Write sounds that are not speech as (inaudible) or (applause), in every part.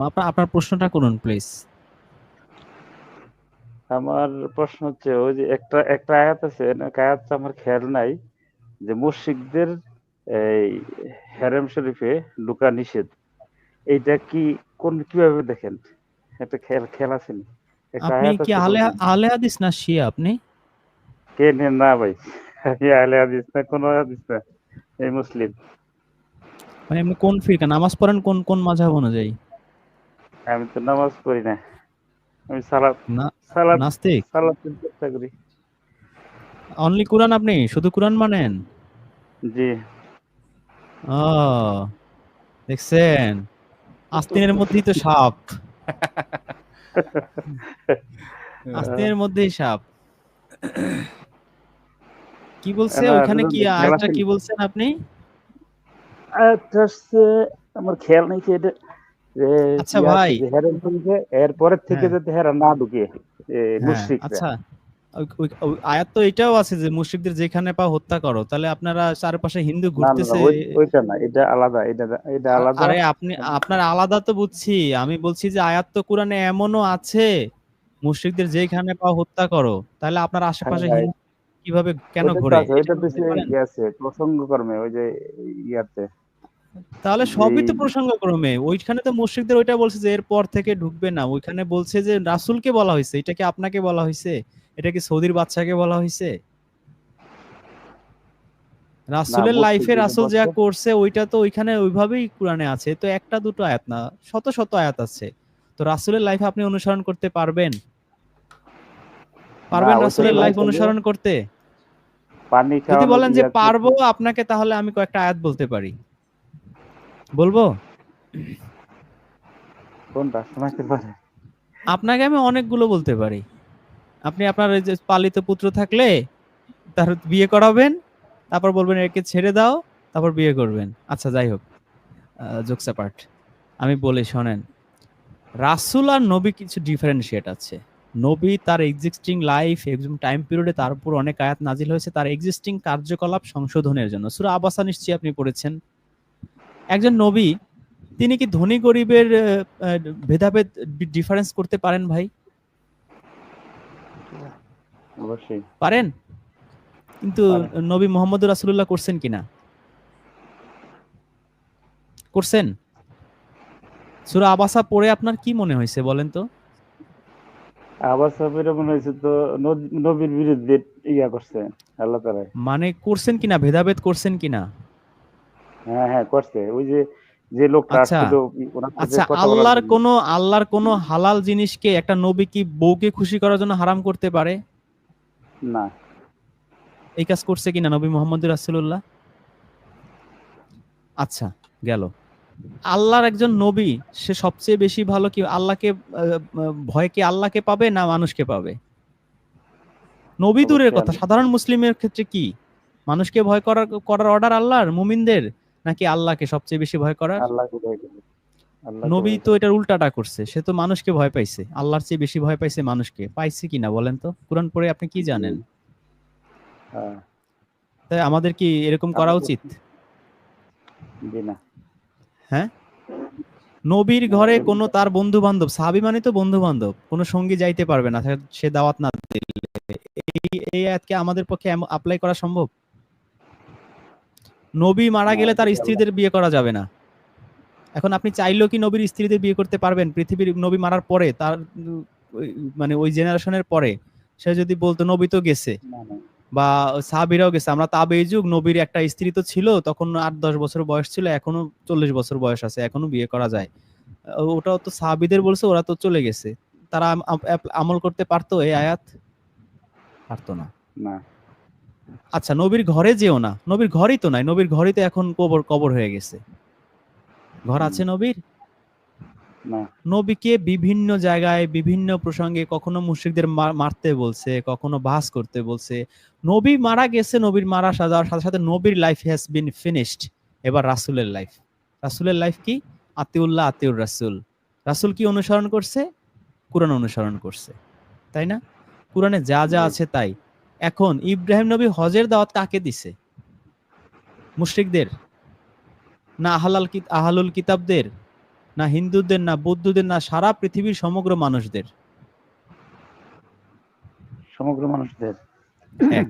আপনার আপনার প্রশ্নটা করুন প্লিজ আমার প্রশ্ন হচ্ছে ওই যে একটা একটা আয়াত আছে আয়াত আমার খেয়াল নাই যে মুশরিকদের এই হেরেম শরীফে ঢোকা নিষেধ। এইটা কি কোন কীভাবে দেখেন? একটা খেয়াল খেয়াল আছে নি? একটা আপনি কি আছে আহলে আহলে হাদিস না শিয়া আপনি? কে নেন না ভাই আহলে হাদিস না কোন হাদিস না এই মুসলিম। মানে এমনি কোন ফিরকা নামাজ পড়েন কোন কোন মাযহাব অনুযায়ী? আমি তো নামাজ পড়ি না। আমি সালাত না সালাত নাস্তিক? সালাত চেষ্টা করি। অনলি কোরআন আপনি? শুধু কোরআন মানেন? জি। ও দেখছেন? আস্তিনের মধ্যেই তো সাপ। আস্তিনের মধ্যেই সাপ। কি বলছে? ওখানে কি আরেকটা কি বলছেন আপনি? হচ্ছে আমার খেয়াল নেই যে এটা আচ্ছা ভাই। এরপরের থেকে হ্যাঁ। যাতে হেরা না ঢুকে হ্যাঁ, আচ্ছা। ওই- ওই আয়াত তো এটাও আছে যে মুশরিকদের যেখানে পাও হত্যা করো। তাহলে আপনারা চারপাশে হিন্দু ঘুরতেছে ওইটা না এটা আলাদা এটা এটা আলাদা। আরে আপনি আপনার আলাদা তো বুঝছি। আমি বলছি যে আয়াত তো কোরআনে এমনও আছে মুশরিকদের যেখানে পাও হত্যা করো। তাহলে আপনার আশেপাশে হ্যাঁ, কীভাবে কেন ঘোরে? আছে, তো ইয়ে আছে প্রসঙ্গ কর্মে ওই যে ইয়াতে। তাহলে সবই তো প্রসঙ্গক্রমে। ওইখানে তো মুশরিকদের ওইটা বলছে যে এরপর থেকে ঢুকবে না। ওইখানে বলছে যে রাসূলকে বলা হয়েছে। এটা কি আপনাকে বলা হয়েছে? এটা কি সৌদির বাচ্চাকে বলা হয়েছে? রাসূলের লাইফে রাসূল যা করছে ওইটা তো ওইখানে ওইভাবেই কোরআনে আছে। তো একটা দুটো আয়াত না শত শত আয়াত আছে। তো রাসূলের লাইফ আপনি অনুসরণ করতে পারবেন? পারবেন রাসূলের লাইফ অনুসরণ করতে? যদি বলেন যে পারব আপনাকে তাহলে আমি কয়েকটা আয়াত বলতে পারি। বলব? কোনটা? শোনাতে পারে। আপনাকে আমি অনেকগুলো বলতে পারি। আপনি আপনার ওই যে পালিত পুত্র থাকলে তার বিয়ে করাবেন তারপর বলবেন একে ছেড়ে দাও তারপর বিয়ে করবেন। আচ্ছা যাই হোক। জোকস পার্ট আমি বলি শোনেন রাসুল আর নবী কিছু ডিফারেন্সিয়েট আছে। নবী তার এক্সিস্টিং লাইফ একদম টাইম পিরিয়ডে তার উপর অনেক আয়াত নাজিল হয়েছে। তার এক্সিস্টিং কার্যকলাপ সংশোধনের জন্য। সূরা আবাসা নিশ্চয়ই আপনি পড়েছেন। একজন নবী তিনি কি ধনী গরিবের ভেদাভেদ ডিফারেন্স করতে পারেন ভাই? অবশ্যই। পারেন? কিন্তু নবী মোহাম্মদ রাসূলুল্লাহ করছেন কিনা করছেন? সূরা আবাসা পড়ে আপনার কি মনে হয়েছে বলেন তো? আবার সাহেবের মনে হয়েছে তো নবীর বিরুদ্ধে ইয়া করছে আল্লাহ তালা মানে করছেন কিনা ভেদাভেদ করছেন কিনা হ্যাঁ হ্যাঁ করছে। ওই যে যে লোকটা আচ্ছা। আসছিল আচ্ছা আল্লাহর কোন আল্লাহর কোন হালাল জিনিসকে একটা নবী কি বউকে খুশি করার জন্য হারাম করতে পারে? না। এই কাজ করছে কিনা নবী মোহাম্মদ রাসূলুল্লাহ? আচ্ছা গেল। আল্লাহর একজন নবী সে সবচেয়ে বেশি ভালো কি আল্লাহকে ভয় কি আল্লাহকে পাবে না মানুষকে পাবে? নবী দূরের কথা সাধারণ মুসলিমের ক্ষেত্রে কি? মানুষকে ভয় করার করার অর্ডার আল্লাহর মুমিনদের? নাকি আল্লাহকে সবচেয়ে বেশি ভয় করার? নবী তো এটার উল্টাটা করছে সে তো মানুষকে ভয় পাইছে। আল্লাহর চেয়ে বেশি ভয় পাইছে মানুষকে। পাইছে কিনা বলেন তো? কোরআন পড়ে আপনি কি জানেন? হ্যাঁ, তাই আমাদের কি এরকম করা উচিত? হ্যাঁ? নবীর ঘরে কোনো তার বন্ধু বান্ধব সাহাবি মানে তো বন্ধু বান্ধব কোনো সঙ্গী যাইতে পারবে না সে- সে দাওয়াত না দিলে। এই এই আয়াতকে আমাদের পক্ষে অ্যাপ্লাই করা সম্ভব? নবী মারা গেলে তার স্ত্রীদের বিয়ে করা যাবে না। এখন আপনি চাইলেও কি নবীর স্ত্রীদের বিয়ে করতে পারবেন? পৃথিবীর নবী মারার পরে তার মানে ওই জেনারেশনের পরে সে যদি বলতো নবী তো গেছে। বা সাহাবিরাও গেছে। আমরা তাবে যুগ নবীর একটা স্ত্রী তো ছিল তখন আট দশ বছর বয়স ছিল এখনও চল্লিশ বছর বয়স আছে এখনও বিয়ে করা যায়। ওটাও তো সাহাবিদের বলছে ওরা তো চলে গেছে। তারা আমল করতে পারতো এই আয়াত? পারতো না। না। আচ্ছা নবীর ঘরে যেও না। নবীর ঘরই তো নাই। নবীর ঘরই তো এখন কবর কবর হয়ে গেছে। ঘর আছে নবীর? নবীকে বিভিন্ন জায়গায় বিভিন্ন প্রসঙ্গে কখনো মুশরিকদের মারতে বলছে কখনো বাস করতে বলছে। নবী মারা গেছে নবীর মারা সাজার সাথে সাথে নবীর লাইফ হ্যাজ বিন ফিনিশড এবার রাসূলের লাইফ রাসুলের লাইফ কি? আতিউল্লাহ আতিউর রাসূল। রাসূল কি অনুসরণ করছে? কোরআন অনুসরণ করছে। তাই না? কোরআনে যা যা আছে তাই। এখন ইব্রাহিম নবী হজের দাওয়াত কাকে দিছে? মুশরিকদের? না আহলাল আহলুল কিতাবদের? না হিন্দুদের না বৌদ্ধদের না সারা পৃথিবীর সমগ্র মানুষদের? সমগ্র মানুষদের। এক।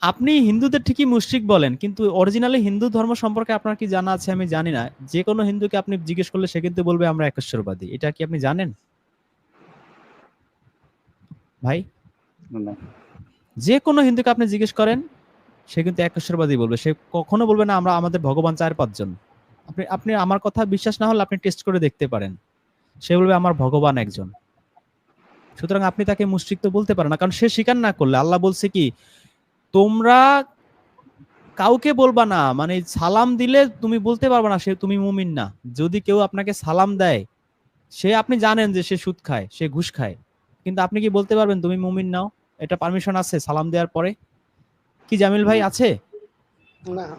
আপনি হিন্দুদের ঠিকই মুশরিক বলেন কিন্তু অরিজিনালি হিন্দু ধর্ম সম্পর্কে আপনার কি জানা আছে আমি জানি না। যে কোনো হিন্দুকে আপনি জিজ্ঞেস করলে সে কিন্তু বলবে আমরা একেশ্বরবাদী। এটা কি আপনি জানেন? ভাই? যে কোনো হিন্দুকে আপনি জিজ্ঞেস করেন, সে কিন্তু একেশ্বরবাদী বলবে। সে কখনো বলবে না, আমরা আমাদের ভগবান চার পাঁচজন। আপনি আপনি আমার কথা বিশ্বাস না হলে আপনি টেস্ট করে দেখতে পারেন। সে বলবে, আমার ভগবান একজন। সুতরাং আপনি তাকে মুশরিক তো বলতে পারেন না, কারণ সে স্বীকার না করলে আল্লাহ বলছে কি, তোমরা কাউকে বলবা না মানে সালাম দিলে তুমি বলতে পারবে না, সে তুমি মুমিন না। যদি কেউ আপনাকে সালাম দেয়, সে আপনি জানেন যে সে সুদ খায়, সে ঘুষ খায়। কিন্তু আপনি কি বলতে পারবেন, তুমি মুমিন নাও? এটা পারমিশন আছে সালাম দেওয়ার পরে? কি জামিল ভাই আছে? না।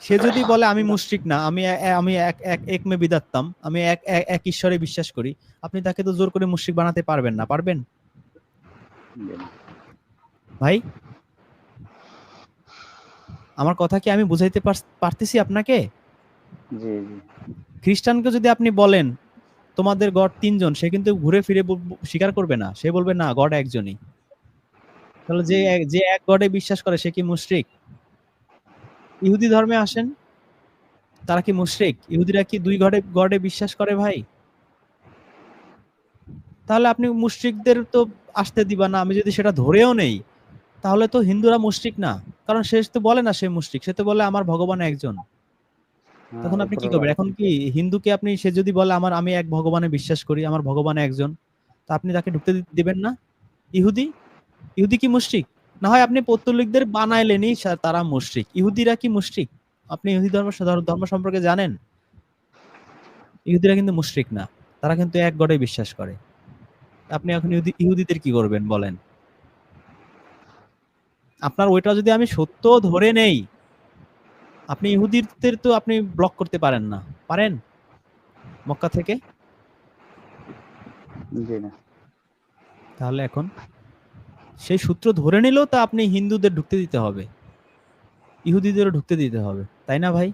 সে যদি বলে আমি মুশরিক না আমি আমি এক এক এক মে বিদাত্তাম আমি এক এক- এক ঈশ্বরে বিশ্বাস করি আপনি তাকে তো জোর করে মুশরিক বানাতে পারবেন না পারবেন? ভাই? আমার কথা কি আমি বুঝাইতে পারতেছি আপনাকে? জি জি। খ্রিস্টানকে যদি আপনি বলেন তোমাদের গড তিনজন সে কিন্তু ঘুরে ফিরে স্বীকার করবে না সে বলবে না গড একজনই। তাহলে যে যে এক গডে বিশ্বাস করে সে কি মুশরিক? ইহুদি ধর্মে আসেন তারা কি মুশরিক? ইহুদিরা কি দুই গডে গডে বিশ্বাস করে ভাই? তাহলে আপনি মুশরিকদের তো আসতে দিবা না আমি যদি সেটা ধরেও নেই তাহলে তো হিন্দুরা মুশরিক না। কারণ সে তো বলে না সে মুশরিক সে তো বলে আমার ভগবান একজন। হ্যাঁ, তখন আপনি কি করবেন? এখন কি হিন্দুকে আপনি সে যদি বলে আমার আমি এক ভগবানে বিশ্বাস করি আমার ভগবান একজন তা আপনি তাকে ঢুকতে দিবেন না? ইহুদি? ইহুদি কি মুশরিক? না হয় আপনি পৌত্তলিকদের বানাইলেনই তারা মুশরিক। ইহুদিরা কি মুশরিক? আপনি ইহুদি ধর্ম ধর্ম- ধর্ম সম্পর্কে জানেন? ইহুদিরা কিন্তু মুশরিক না। তারা কিন্তু এক গডে বিশ্বাস করে। আপনি এখন ইহুদি ইহুদিদের কি করবেন বলেন? আপনার ওইটা যদি আমি সত্য ধরে নেই আপনি ইহুদিদের তো আপনি ব্লক করতে পারেন না। পারেন? মক্কা থেকে? তাহলে এখন সেই সূত্র ধরে নিলেও তা আপনি হিন্দুদের ঢুকতে দিতে হবে। ইহুদিদেরও ঢুকতে দিতে হবে। তাই না ভাই?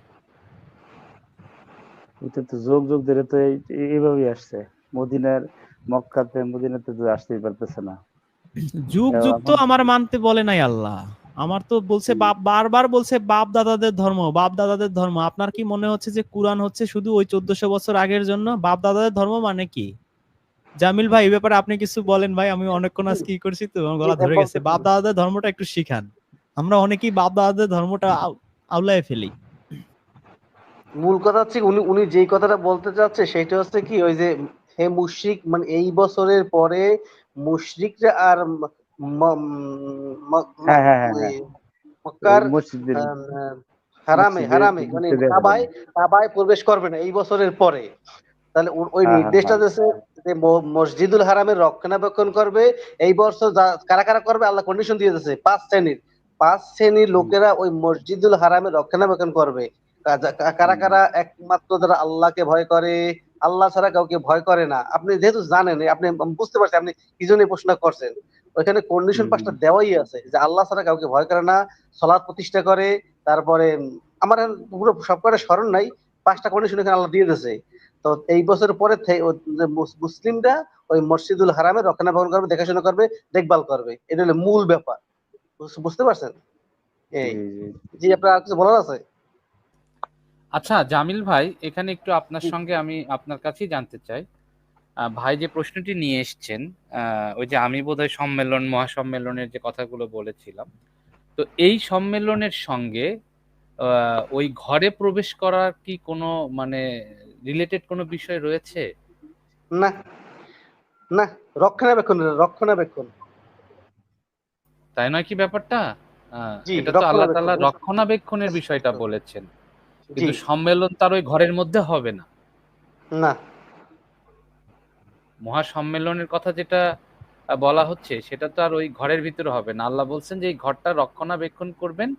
এটা তো যোগ যোগ ধরে তো এইভাবেই আসছে। মদিনার মক্কাতে মদিনাতে তো আসতেই পারতেছে না। যুগ যুগ তো আমার- আমার মানতে বলে নাই আল্লাহ। আমার তো বলছে বাপ বারবার বলছে বাপ দাদাদের ধর্ম বাপ দাদাদের ধর্ম। আপনার কি মনে হচ্ছে যে কুরআন হচ্ছে শুধু ওই চোদ্দশো বছর আগের জন্য? বাপ দাদাদের ধর্ম মানে কি? জামিল ভাই এই ব্যাপারে আপনি কিছু বলেন ভাই আমি অনেকক্ষণ আজ কি করছি তো গলা ধরে গেছে। বাপ দাদাদের ধর্মটা একটু শিখান। আমরা অনেকেই বাপ দাদাদের ধর্মটা আউ- আউলায় ফেলি। মূল কথা হচ্ছে উনি উনি যেই কথাটা বলতে চাচ্ছে সেটা হচ্ছে কি ওই যে হে মুশরিক মানে এই বছরের পরে মুশরিকরা আর ম- ম- ম- হ্যাঁ হ্যাঁ হ্যাঁ হ্যাঁ। মক্কার মসজিদের হারামে হারামে মানে কাবায় কাবায় প্রবেশ করবে না এই বছরের পরে। তাহলে ওই হ্যাঁ, হ্যাঁ, নির্দেশটা দিয়েছে যে মসজিদুল হারামের রক্ষণাবেক্ষণ করবে। এই বছর কারা কারা করবে আল্লাহ কন্ডিশন দিয়ে দিয়েছে। পাঁচ শ্রেণির। পাঁচ শ্রেণির লোকেরা ওই মসজিদুল হারামের রক্ষণাবেক্ষণ করবে। কারা কারা একমাত্র যারা আল্লাহকে ভয় করে আল্লাহ ছাড়া কাউকে ভয় করে না। আপনি যেহেতু জানেন আপনি বুঝতে পারছেন আপনি কি জন্য প্রশ্ন করছেন? ওইখানে কন্ডিশন পাঁচটা দেওয়াই আছে যে আল্লাহ ছাড়া কাউকে ভয় করে না সলাৎ প্রতিষ্ঠা করে তারপরে আমার পুরো সবকটা স্মরণ নাই পাঁচটা কন্ডিশন এখানে আল্লাহ দিয়ে দিয়েছে। তো এই বছর পরে মুসলিমরা ওই মসজিদুল হারামে রক্ষণাবেক্ষণ করবে দেখাশোনা করবে দেখভাল করবে। এটা হলো মূল ব্যাপার। বুঝতে পারছেন? এই। জি আপনার আর কিছু বলার আছে? আচ্ছা জামিল ভাই এখানে একটু আপনার সঙ্গে আমি আপনার কাছেই জানতে চাই। আহ, ভাই যে প্রশ্নটি নিয়ে এসছেন আহ, ওই যে আমি বোধহয় সম্মেলন মহাসম্মেলনের যে কথাগুলো বলেছিলাম তো এই সম্মেলনের সঙ্গে আহ, ওই ঘরে প্রবেশ করার কি কোনো মানে রিলেটেড কোনো বিষয় রয়েছে? না। না রক্ষণাবেক্ষণ রক্ষণাবেক্ষণ। তাই নয় কি ব্যাপারটা? এটা তো আল্লাহ তাআলা রক্ষণাবেক্ষণের বিষয়টা বলেছেন। কিন্তু সম্মেলন তার ওই ঘরের মধ্যে হবে না। না। মহাসম্মেলনের কথা যেটা বলা হচ্ছে সেটা তো আর ওই ঘরের ভিতরে হবে না। আল্লাহ বলছেন যে এই ঘরটা রক্ষণাবেক্ষণ করবেন।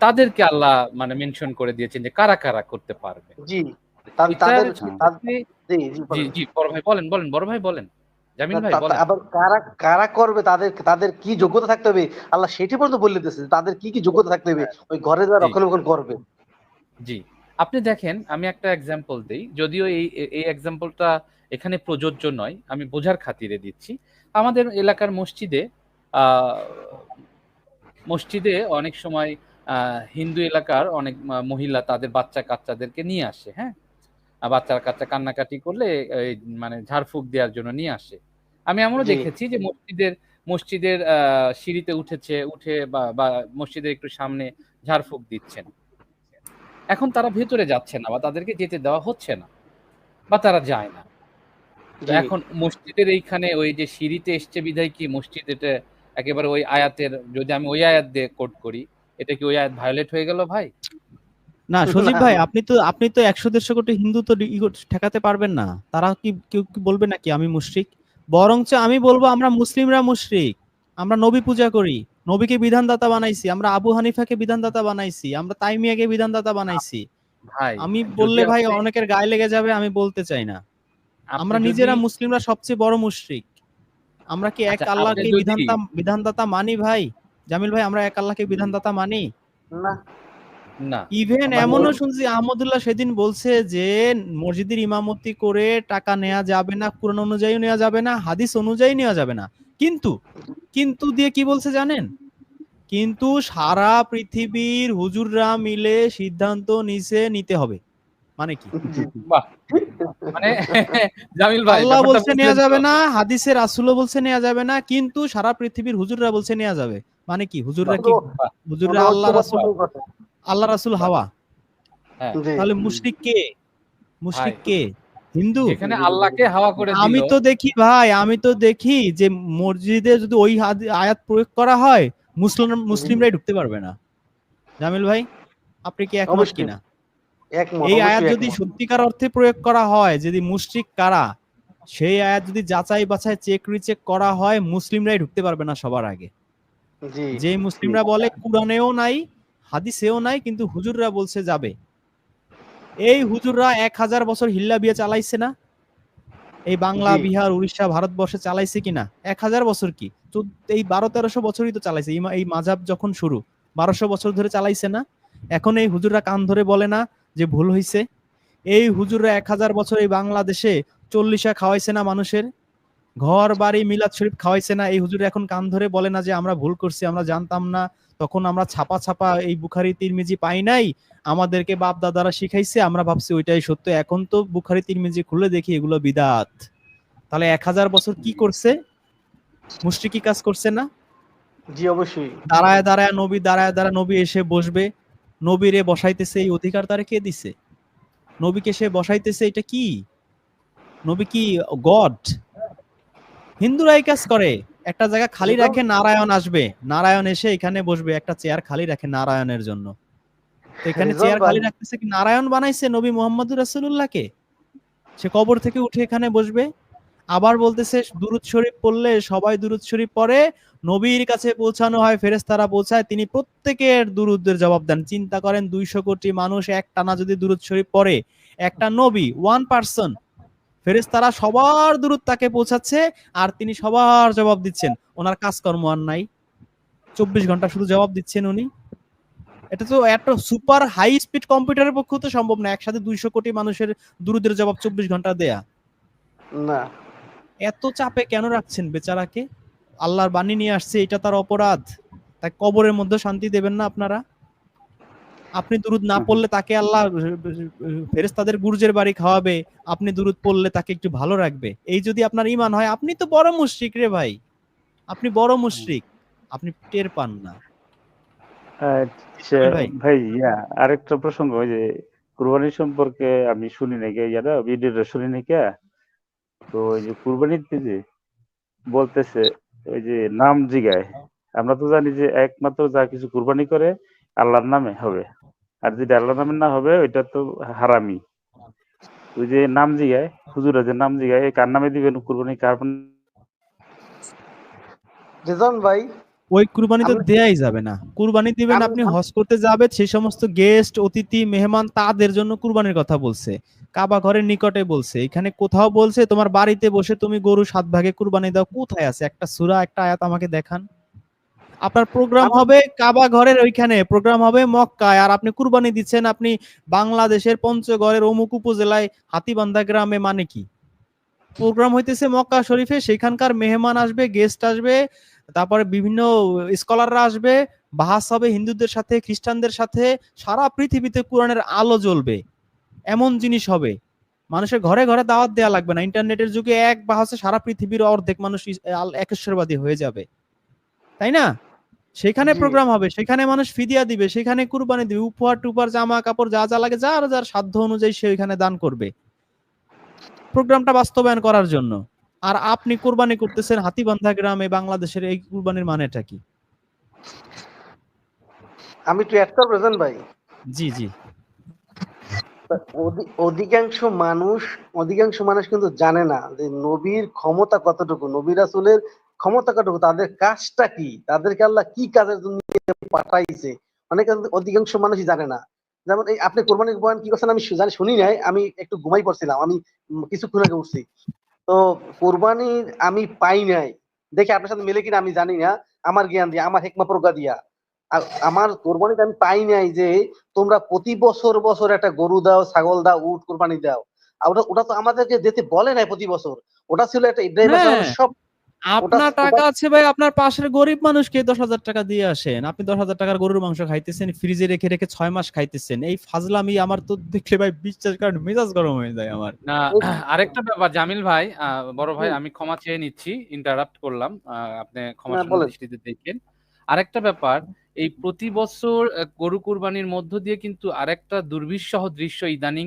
তাদেরকে আল্লাহ মানে মেনশন করে দিয়েছেন যে কারা কারা করতে পারবে। জি। তাদের জি জি জি বলেন। জি বড় ভাই বলেন বলেন বড় ভাই বলেন। জামিল ভাই তা- তা- বলেন। আবার কারা কারা করবে তাদের তাদের কি যোগ্যতা থাকতে হবে? আল্লাহ সেটি পর্যন্ত বলে দিয়েছে তাদের কি কি যোগ্যতা থাকতে হবে? ওই ঘরে যারা রক্ষণাবেক্ষণ করবে। জি। আপনি দেখেন আমি একটা এক্সাম্পল দেই। যদিও এই এই এক্সাম্পলটা এখানে প্রযোজ্য নয় আমি বোঝার খাতিরে দিচ্ছি। আমাদের এলাকার মসজিদে আহ, মসজিদে অনেক সময় আহ, হিন্দু এলাকার অনেক মহিলা তাদের বাচ্চা কাচ্চাদেরকে নিয়ে আসে হ্যাঁ? আর বাচ্চা কাচ্চা কান্নাকাটি করলে মানে ঝাড়ফুঁক দেওয়ার জন্য নিয়ে আসে। আমি এমনও দেখেছি যে মসজিদের মসজিদের সিঁড়িতে উঠেছে উঠে বা বা মসজিদের একটু সামনে ঝাড়ফুঁক দিচ্ছেন। এখন তারা ভেতরে যাচ্ছে না বা তাদেরকে যেতে দেওয়া হচ্ছে না বা তারা যায় না। এখন মসজিদের এইখানে ওই যে সিঁড়িতে এসছে বিধায় কি মসজিদ এটা একেবারে ওই আয়াতের যদি আমি ওই আয়াত দিয়ে কোট করি এটা কি ওই আয়াত ভায়োলেট হয়ে গেল ভাই? না সজীব ভাই আপনি তো আপনি তো একশো দেড়শো কোটি হিন্দু তো ঠেকাতে পারবেন না। তারা কি কেউ কি বলবে নাকি আমি মুশরিক? বরঞ্চ আমি বলব আমরা মুসলিমরা মুশরিক। আমরা নবী পূজা করি। নবীকে বিধানদাতা বানাইছি। আমরা আবু হানিফাকে বিধানদাতা বানাইছি। আমরা তাইমিয়াকে বিধানদাতা বানাইছি। ভাই আমি বললে ভাই অনেকের গায়ে লেগে যাবে আমি বলতে চাই না। আমরা নিজেরা মুসলিমরা সবচেয়ে বড় মুশরিক। আমরা কি এক আচ্ছা, আল্লাহকে বিধানতা বিধানদাতা মানি ভাই? জামিল ভাই আমরা এক আল্লাহকে বিধানদাতা মানি? না। না। ইভেন এমনও শুনছি আহমদুল্লাহ সেদিন বলছে যে মসজিদের ইমামতি করে টাকা নেওয়া যাবে না কোরআন অনুযায়ী নেওয়া যাবে না হাদিস অনুযায়ী নেওয়া যাবে না। কিন্তু কিন্তু দিয়ে কি বলছে জানেন? কিন্তু সারা পৃথিবীর হুজুররা মিলে সিদ্ধান্ত নিচে নিতে হবে। মানে কি? মানে (laughs) জামিল ভাই আল্লাহ বলছে নেওয়া যাবে না হাদিসের রাসূলও বলছে নেওয়া যাবে না কিন্তু সারা পৃথিবীর হুজুররা বলছে নেওয়া যাবে। মানে কি? হুজুররা কি? হুজুররা আল্লাহ রাসূল। আল্লাহ রাসূল হাওয়া। হ্যাঁ। তাহলে মুশরিক কে? মুশরিক কে? হিন্দু? যেখানে আল্লাহকে হাওয়া করে আমি তো দেখি ভাই আমি তো দেখি যে মসজিদে যদি ওই আয়াত প্রয়োগ করা হয় মুসলিম মুসলিমরাই ঢুকতে পারবে না। জামিল ভাই আপনি কি একমত। কিনা? একমত, এই আয়াত যদি সত্যিকার অর্থে প্রয়োগ করা হয় যদি মুশরিক কারা? সেই আয়াত যদি যাচাই বাছাই চেক রিচেক করা হয় মুসলিমরাই ঢুকতে পারবে না সবার আগে। জি। যে মুসলিমরা বলে কোরআনেও নাই হাদিসেও নাই কিন্তু হুজুররা বলছে যাবে। এই হুজুররা এক হাজার বছর হিল্লা বিয়ে চালাইছে না? এই বাংলা বিহার উড়িষ্যা ভারতবর্ষে চালাইছে কিনা এক হাজার বছর কি? এই বারো তেরোশো বছরই তো চালাইছে। এই মাজাব যখন শুরু বারোশো বছর ধরে চালাইছে না? এখন এই হুজুররা কান ধরে বলে না যে ভুল হইছে? এই হুজুররা এক হাজার বছর এই বাংলাদেশে চল্লিশা খাওয়াইছে না মানুষের? ঘর বাড়ি মিলাদ শরীফ খাওয়াইছে না? এই হুজুর এখন কান ধরে বলে না যে আমরা ভুল করছি আমরা জানতাম না তখন আমরা ছাপা ছাপা এই বুখারি তিরমিজি পাই নাই। আমাদেরকে বাপ দাদারা শিখাইছে আমরা ভাবছি ওইটাই সত্য। এখন তো বুখারি তিরমিজি খুলে দেখি এগুলো বিদাত। তাহলে এক হাজার বছর কি করছে? মুশরিকি কাজ করছে না? জি অবশ্যই। দাঁড়ায় দাঁড়ায় নবী দাঁড়ায় দাঁড়ায় নবী এসে বসবে। নবীরে বসাইতেছে এই অধিকার তারে কে দিছে? নবীকে সে বসাইতেছে এটা কি? নবী কি গড? হিন্দুরা এই কাজ করে। একটা জায়গা খালি রাখে নারায়ণ আসবে। নারায়ণ এসে এখানে বসবে একটা চেয়ার খালি রাখে নারায়ণের জন্য। তো এখানে চেয়ার খালি রাখতেছে কি নারায়ণ বানাইছে নবী মোহাম্মদ রাসূলুল্লাহকে? সে কবর থেকে উঠে এখানে বসবে। আবার বলতেছে দুরুদ শরীফ পড়লে সবাই দুরুদ শরীফ পড়ে। নবীর কাছে পৌঁছানো হয় ফেরেশতারা পৌঁছায়। তিনি প্রত্যেকের দুরুদের জবাব দেন। চিন্তা করেন দুইশো কোটি মানুষ এক টানা যদি দুরুদ শরীফ পড়ে একটা নবী ওয়ান পার্সন ফেরেশতারা সবার দুরুদ তাকে পৌঁছাচ্ছে আর তিনি সবার জবাব দিচ্ছেন। ওনার কাজকর্ম আর নাই। চব্বিশ ঘণ্টা শুধু জবাব দিচ্ছেন উনি। এটা তো এত সুপার হাই স্পিড কম্পিউটারের পক্ষে তো সম্ভব না একসাথে দুইশো কোটি মানুষের দুরুদের জবাব চব্বিশ ঘণ্টা দেয়া। না। এত চাপে কেন রাখছেন বেচারাকে? আল্লাহর বাণী নিয়ে আসছে এটা তার অপরাধ। তাই কবরের মধ্যে শান্তি দেবেন না আপনারা? আপনি দুরুদ না পড়লে তাকে আল্লাহ ফেরেশতাদের গুরুজের বাড়ি খাওয়াবে। আপনি দুরুদ পড়লে তাকে একটু ভালো রাখবে। এই যদি আপনার ইমান হয় আপনি তো বড় মুশরিক রে ভাই। আপনি বড় মুশরিক। আপনি টের পান না। আচ্ছা ভাই। ভাই ইয়া আরেকটা প্রসঙ্গ ওই যে কুরবানি সম্পর্কে আমি শুনি নাকি ইয়ারা ভিডিওটা শুনি নাকি তো ওই যে কুরবানিতে যে বলতেছে ওই যে নাম জিগায়। আমরা তো জানি যে একমাত্র যা কিছু কুরবানি করে আল্লাহর নামে হবে। আর যেটা আল্লাহর নামে না হবে ওইটা তো হারামি ওই যে নাম জিগায় হুজুরা যে নাম জিগায় কার নামে দিবেন কুরবানি কার রিজন ভাই ওই কুরবানি তো দেয়াই যাবে না। কুরবানি দিবেন আপনি হজ করতে যাবে সেই সমস্ত গেস্ট অতিথি মেহমান তাদের জন্য কুরবানির কথা বলছে। কাবা ঘরের নিকটে বলছে। এখানে কোথাও বলছে তোমার বাড়িতে বসে তুমি গরু সাত ভাগে কুরবানি দাও। কোথায় আছে? একটা সূরা একটা আয়াত আমাকে দেখান। আপনার প্রোগ্রাম হবে কাবা ঘরের ওইখানে প্রোগ্রাম হবে মক্কায়। আর আপনি কুরবানি দিচ্ছেন আপনি বাংলাদেশের পঞ্চগড়ের অমুক উপজেলায় হাতিবান্ধা গ্রামে মানে কি? প্রোগ্রাম হইতেছে মক্কা শরীফে সেখানকার মেহমান আসবে গেস্ট আসবে তারপরে বিভিন্ন স্কলাররা আসবে বাহাস হবে হিন্দুদের সাথে খ্রিস্টানদের সাথে সারা পৃথিবীতে কোরআনের আলো জ্বলবে। এমন জিনিস হবে। মানুষের ঘরে ঘরে দাওয়াত দেওয়া লাগবে না। ইন্টারনেটের যুগে এক বাহাসে সারা পৃথিবীর অর্ধেক মানুষ একেশ্বরবাদী হয়ে যাবে। তাই না? সেখানে প্রোগ্রাম হবে সেখানে মানুষ ফিদিয়া দিবে সেখানে কুরবানি দিবে উপহার টুপার জামা কাপড় যা যা লাগে যার যার সাধ্য অনুযায়ী সে ওইখানে দান করবে। প্রোগ্রামটা বাস্তবায়ন করার জন্য। আর আপনি কুরবানি করতেছেন হাতিবান্ধা গ্রামে বাংলাদেশের এই কুরবানির মানেটা কি? আমি একটু অ্যাড করব রেজান ভাই। জি জি। অধি- অধিকাংশ মানুষ অধিকাংশ মানুষ কিন্তু জানে না যে নবীর ক্ষমতা কতটুকু। নবী রাসূলের ক্ষমতা কতটুকু তাদের কাজটা কি? তাদেরকে আল্লাহ কি কাজের জন্য পাঠাইছে? অনেক অধিকাংশ মানুষই জানে না। যেমন এই আপনি কোরবানির বয়ান কি করছেন? আমি জানি শুনি নাই আমি একটু ঘুমাই পড়ছিলাম আমি কিছুক্ষণ আগে উঠছি। তো কোরবানির আমি পাই নাই। দেখে আপনার সাথে মিলে কিনা আমি জানি না। আমার জ্ঞান দিয়া আমার হেকমা প্রজ্ঞা দিয়া। আর আমার কোরবানিতে আমি পাই নাই যে তোমরা প্রতি বছর বছর একটা গরু দাও ছাগল দাও উট কোরবানি দাও। ওটা ওটা তো আমাদেরকে দিতে বলে নাই প্রতি বছর। ওটা ছিল একটা ইব্রাহিম হ্যাঁ। সব আপনার টাকা আছে ভাই আপনার পাশের গরিব মানুষকে দশ হাজার টাকা দিয়ে আসেন। আপনি দশ হাজার টাকার গরুর মাংস খাইতেছেন ফ্রিজে রেখে রেখে ছয় মাস খাইতেছেন। এই ফাজলামি আমার তো দেখলে ভাই বিশ্বাস করেন মেজাজ গরম হয়ে যায় আমার। না আরেকটা ব্যাপার জামিল ভাই বড় ভাই আমি ক্ষমা চেয়ে নিচ্ছি ইন্টারাপ্ট করলাম আপনি ক্ষমা না, বলেন। দৃষ্টিতে দেখেন। আরেকটা ব্যাপার এই প্রতি বছর গরু কুরবানির মধ্য দিয়ে কিন্তু আরেকটা দুর্বিষহ দৃশ্য ইদানিং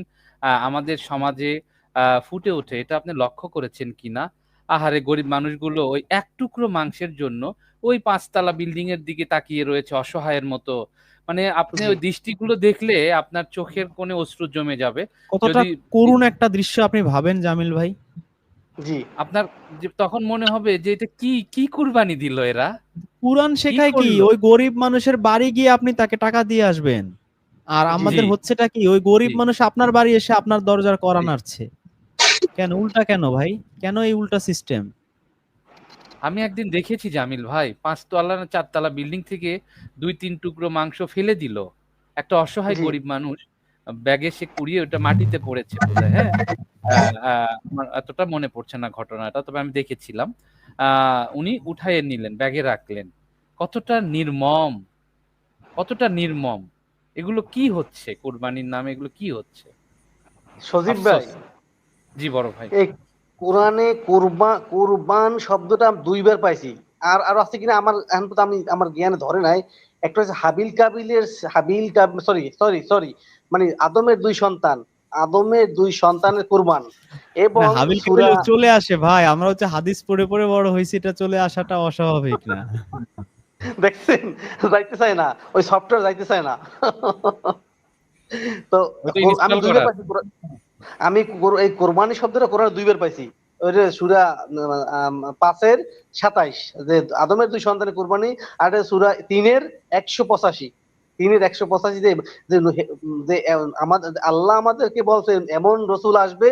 আমাদের সমাজে আহ, ফুটে ওঠে। এটা আপনি লক্ষ্য করেছেন কিনা? আহারে গরিব মানুষগুলো ওই এক টুকরো মাংসের জন্য ওই পাঁচতলা বিল্ডিং এর দিকে তাকিয়ে রয়েছে অসহায়ের মতো। মানে আপনি। ওই দৃষ্টিগুলো দেখলে আপনার চোখের কোণে অশ্রু জমে যাবে। কতটা যদি করুণ একটা দৃশ্য আপনি ভাবেন জামিল ভাই? জি। আপনার তখন মনে হবে যে এটা কি কি কুরবানি দিল এরা? কুরআন শেখায় কি? ওই গরিব মানুষের বাড়ি গিয়ে আপনি তাকে টাকা দিয়ে আসবেন। আর আমাদের হচ্ছেটা কি? ওই গরিব মানুষ আপনার বাড়ি এসে আপনার দরজার করা নাড়ছে। কেন? উল্টা কেন ভাই? কেন এই উল্টা সিস্টেম আমি একদিন দেখেছি জামিল ভাই পাঁচতলা না চারতলা বিল্ডিং থেকে দুই তিন টুকরো মাংস ফেলে দিল। একটা অসহায় গরিব মানুষ ব্যাগে সে কুড়িয়ে ওটা মাটিতে পড়েছে বোধহয় হ্যাঁ? আমার এতটা মনে পড়ছে না ঘটনাটা তবে আমি দেখেছিলাম। আহ, উনি উঠাইয়ে নিলেন ব্যাগে রাখলেন। কতটা নির্মম কতটা নির্মম। এগুলো কি হচ্ছে? কোরবানির নামে এগুলো কি হচ্ছে? সজীব ভাই। জি বড় ভাই। এই কোরআনে কোরবা কোরবান শব্দটা আমি দুইবার পাইছি। আর আর আছে কিনা আমার এখন পর্যন্ত আমি আমার জ্ঞানে ধরে নাই। একটা হচ্ছে হাবিল কাবিলের হাবিল সরি সরি সরি মানে আদমের দুই সন্তান আদমের দুই সন্তানের কোরবান। এবং হাবিল কাবিল চলে আসে ভাই আমরা হচ্ছে হাদিস পড়ে পড়ে বড় হয়েছি এটা চলে আসাটা অস্বাভাবিক না। (laughs) দেখছেন? যাইতে চায় না ওই সফটওয়্যার যাইতে চায় না। (laughs) তো আমি দুইবার পাইছি কোরআন- আমি এই কোরবানি শব্দটা কোরআনে দুইবার পাইছি। ওই যে সুরা পাঁচের সাতাইশ, যে আদমের দুই সন্তানের কোরবানি, আর সুরা তিনের একশো পঁচাশি। তিনের একশো পঁচাশি যে আমাদের আল্লাহ আমাদেরকে বলছে এমন রসুল আসবে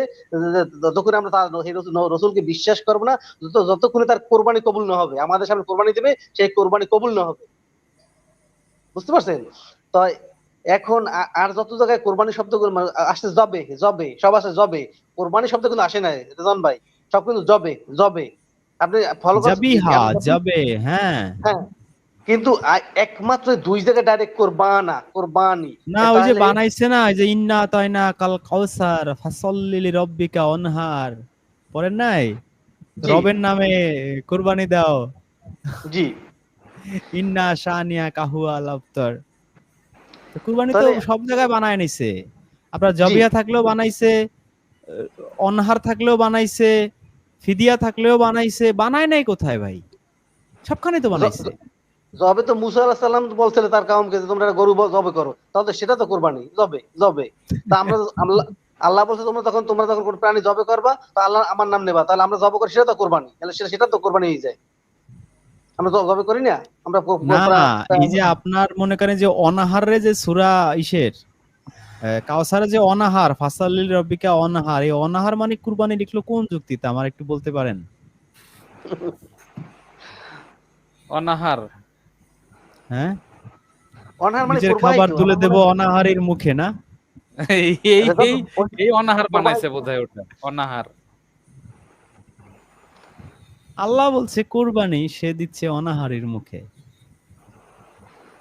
যতক্ষণ আমরা তার রসুলকে বিশ্বাস করব না, যত যতক্ষণে তার কোরবানি কবুল না হবে, আমাদের সামনে কোরবানি দেবে, সেই কোরবানি কবুল না হবে। বুঝতে পারছেন? তো এখন আর যত জায়গায় কোরবানি শব্দ করে মানে আসছে জবে জবে সব আসে জবে। কোরবানি শব্দ কিন্তু আসে নাই রেজন ভাই। সব কিন্তু জবে জবে। আপনি ফলো জাবিহা যাবে হ্যাঁ। হ্যাঁ। কিন্তু একমাত্র দুই জায়গায় ডাইরেক্ট কোরবানা কোরবানি। না ওই যে বানাইছে না ওই যে ইন্না তয়না কাল কাউসার ফাসল্লিলি রব্বিকা অনহার। পড়েন নাই? রবের নামে কোরবানি দাও। জি। ইন্না শানিয়া কাহুয়া লাফতর কুরবানি তো সব জায়গায় বানায় নিছে। আপনার জবিয়া থাকলেও বানাইছে অনহার থাকলেও বানাইছে ফিদিয়া থাকলেও বানাইছে বানায় নাই কোথায় ভাই? সবখানে তো বানাইছে। জবে তো মুসা আলাহ সাল্লাম বলছিল তার কাউমকে যে তোমরা গরু জবে করো। তাহলে সেটা তো কোরবানি জবে জবে। তা আমরা (laughs) আল্লাহ বলছে তোমরা তখন তোমরা যখন কোনো প্রাণী জবে করবা তা আল্লাহ আমার নাম নেবা। তাহলে আমরা জবে করি সেটা তো কোরবানি। তাহলে সেটা সেটা তো কোরবানি হয়ে যায়। আমরা তো জবে করি না। আমরা কো- না এই যে আপনার মনে করেন যে অনাহারে যে সুরা ইসের কাউসারে যে অনাহার ফাসালিল রব্বিকা অনাহার এই অনাহার মানে কুরবানি লিখলো কোন যুক্তিতে? আমার একটু বলতে পারেন। অনাহার। হ্যাঁ? অনাহার মানে খাবার তুলে দেব অনাহারের মুখে না? এই এই এই- এই অনাহার বানাইছে বোধহয় ওটা অনাহার। আল্লাহ বলছে, কোরবানি সে দিচ্ছে অনাহারের মুখে।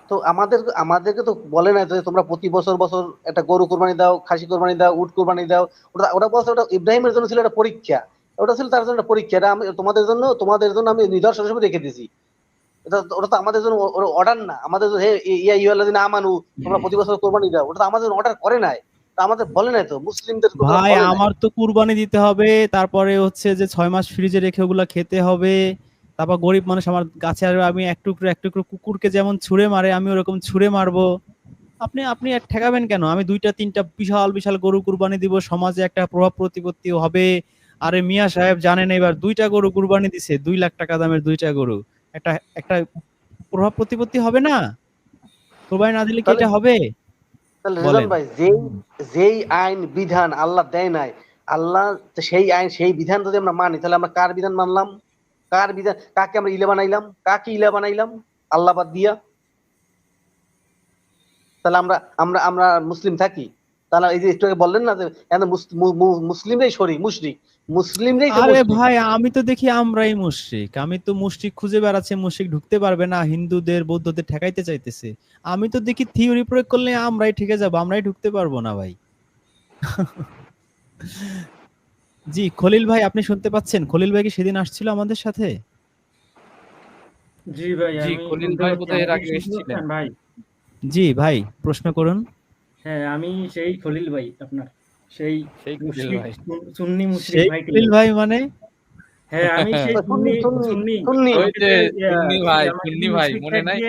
তো আমাদের, আমাদেরকে তো বলে যে তোমরা প্রতি বছর বছর একটা গরু দাও, খাসি দাও, উট দাও। ওটা ওটা বলছে, ওটা ইব্রাহিমের জন্য ছিল একটা পরীক্ষা। ওটা ছিল তার জন্য একটা পরীক্ষা। এটা আমি, তোমাদের জন্য তোমাদের জন্য আমি নিদর্শন হিসেবে রেখে ওটা তো আমাদের জন্য অর্ডার না। আমাদের হে, ইয়া তোমরা প্রতি বছর কোরবানি দাও। ওটা তো আমাদের অর্ডার করে নাই। আমাদের বলে নাই তো মুসলিমদের ভাই আমার তো কুরবানি দিতে হবে তারপরে হচ্ছে যে ছয় মাস ফ্রিজে রেখে ওগুলা খেতে হবে তারপর গরিব মানুষ আমার গাছে আসবে আমি এক টুকরো এক টুকরো কুকুরকে যেমন ছুঁড়ে মারে আমি ওরকম ছুঁড়ে মারবো। আপনি আপনি আর ঠেকাবেন কেন? আমি দুইটা তিনটা বিশাল বিশাল গরু কুরবানি দিব সমাজে একটা প্রভাব প্রতিপত্তি হবে। আরে মিয়া সাহেব জানেন এবার দুইটা গরু কুরবানি দিছে দুই লাখ টাকা দামের দুইটা গরু। একটা একটা প্রভাব প্রতিপত্তি হবে না? কোরবানি না দিলে কি এটা হবে। রেজান ভাই যেই যেই আইন বিধান আল্লাহ দেয় নাই আল্লাহ সেই আইন সেই বিধান যদি আমরা মানি তাহলে আমরা কার বিধান মানলাম? কার বিধান কাকে আমরা ইলে বানাইলাম? কাকে ইলে বানাইলাম? আল্লাহ বাদ দিয়া। তাহলে আমরা আমরা আমরা মুসলিম থাকি? তাহলে এই যে একটু আগে বললেন না যে মুসলিমরাই সরি মুশরিক। মুসলিমরাই আরে ভাই আমি তো দেখি আমরাই মুশরিক। আমি তো মুশরিক খুঁজে বেড়াচ্ছে মুশরিক ঢুকতে পারবে না হিন্দুদের বৌদ্ধদের ঠেকাইতে চাইতেছে। আমি তো দেখি থিওরি প্রয়োগ করলে আমরাই ঠেকে যাব আমরাই ঢুকতে পারব না ভাই। জি খলিল ভাই আপনি শুনতে পাচ্ছেন? খলিল ভাই কি সেদিন আসছিল আমাদের সাথে? জি ভাই জি, খলিল ভাই পাচ্ছি। এর আগে এসেছিলেন। ভাই? জি ভাই প্রশ্ন করুন। হ্যাঁ আমি সেই খলিল ভাই আপনার। সেই সেই খলিল মুসলিম ভাই। সুন্নি মুসলিম সেই খলিল ভাই মানে? হ্যাঁ আমি সেই (laughs) সুন্নি, সুন্নি সুন্নি, ভাই, সুন্নি ভাই, মনে নাই?